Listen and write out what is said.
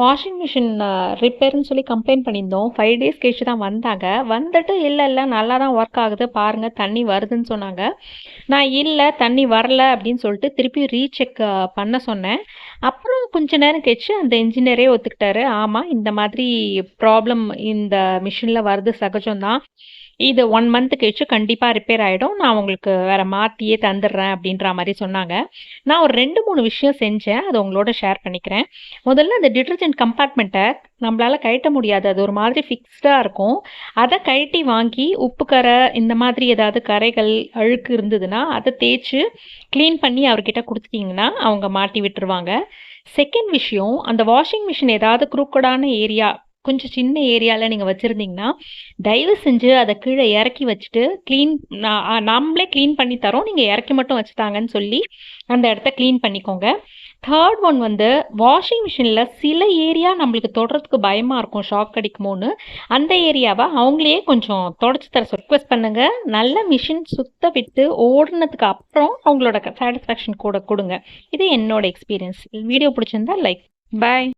Washing machine ரிப்பேர்னு சொல்லி complaint பண்ணியிருந்தோம். Five days கழிச்சு தான் வந்தாங்க. வந்துட்டு இல்லை இல்லை நல்லா தான் ஒர்க் ஆகுது. பாருங்கள் தண்ணி வருதுன்னு சொன்னாங்க. நான் இல்லை தண்ணி வரல அப்படின்னு சொல்லிட்டு திருப்பி ரீசெக் பண்ண சொன்னேன். அப்புறம் கொஞ்ச நேரம் கழிச்சு அந்த இன்ஜினியரே ஒத்துக்கிட்டாரு. ஆமாம் இந்த மாதிரி ப்ராப்ளம் இந்த மிஷினில் வருது சகஜம்தான். இது ஒன் மந்த் கழிச்சு கண்டிப்பாக ரிப்பேர் ஆகிடும் நான் உங்களுக்கு வேறு மாற்றியே தந்துடுறேன் அப்படின்ற மாதிரி சொன்னாங்க. நான் ஒரு ரெண்டு மூணு விஷயம் செஞ்சேன். அதை உங்களோட ஷேர் பண்ணிக்கிறேன். முதல்ல அந்த டிட்டர்ஜென்ட் கம்பார்ட்மெண்ட்டை நம்மளால் கழட்ட முடியாது. அது ஒரு மாதிரி ஃபிக்ஸ்டாக இருக்கும். அதை கழட்டி வாங்கி உப்பு கரை இந்த மாதிரி ஏதாவது கரைகள் அழுக்கு இருந்ததுன்னா அதை தேய்ச்சி க்ளீன் பண்ணி அவர்கிட்ட கொடுத்துட்டிங்கன்னா அவங்க மாட்டி விட்டுருவாங்க. செகண்ட் விஷயம் அந்த வாஷிங் மிஷின் ஏதாவது குரூக்கடான ஏரியா கொஞ்சம் சின்ன ஏரியாவில் நீங்கள் வச்சுருந்தீங்கன்னா தயவு செஞ்சு அதை கீழே இறக்கி வச்சுட்டு க்ளீன் நாமளே க்ளீன் பண்ணி தரோம். நீங்கள் இறக்கி மட்டும் வச்சுட்டாங்கன்னு சொல்லி அந்த இடத்த க்ளீன் பண்ணிக்கோங்க. தேர்ட் ஒன் வந்து வாஷிங் மிஷினில் சில ஏரியா நம்மளுக்கு தொடுறதுக்கு பயமாக இருக்கும். ஷாக் அடிக்குமோன்னு. அந்த ஏரியாவை அவங்களே கொஞ்சம் தொடச்சி தர ரிக்வெஸ்ட் பண்ணுங்கள் நல்ல மிஷின் சுத்த விட்டு ஓடுனதுக்கு அப்புறம் அவங்களோட சாட்டிஸ்ஃபேக்ஷன் கூட கொடுங்க. இது என்னோட எக்ஸ்பீரியன்ஸ் வீடியோ பிடிச்சிருந்தா லைக் பாய்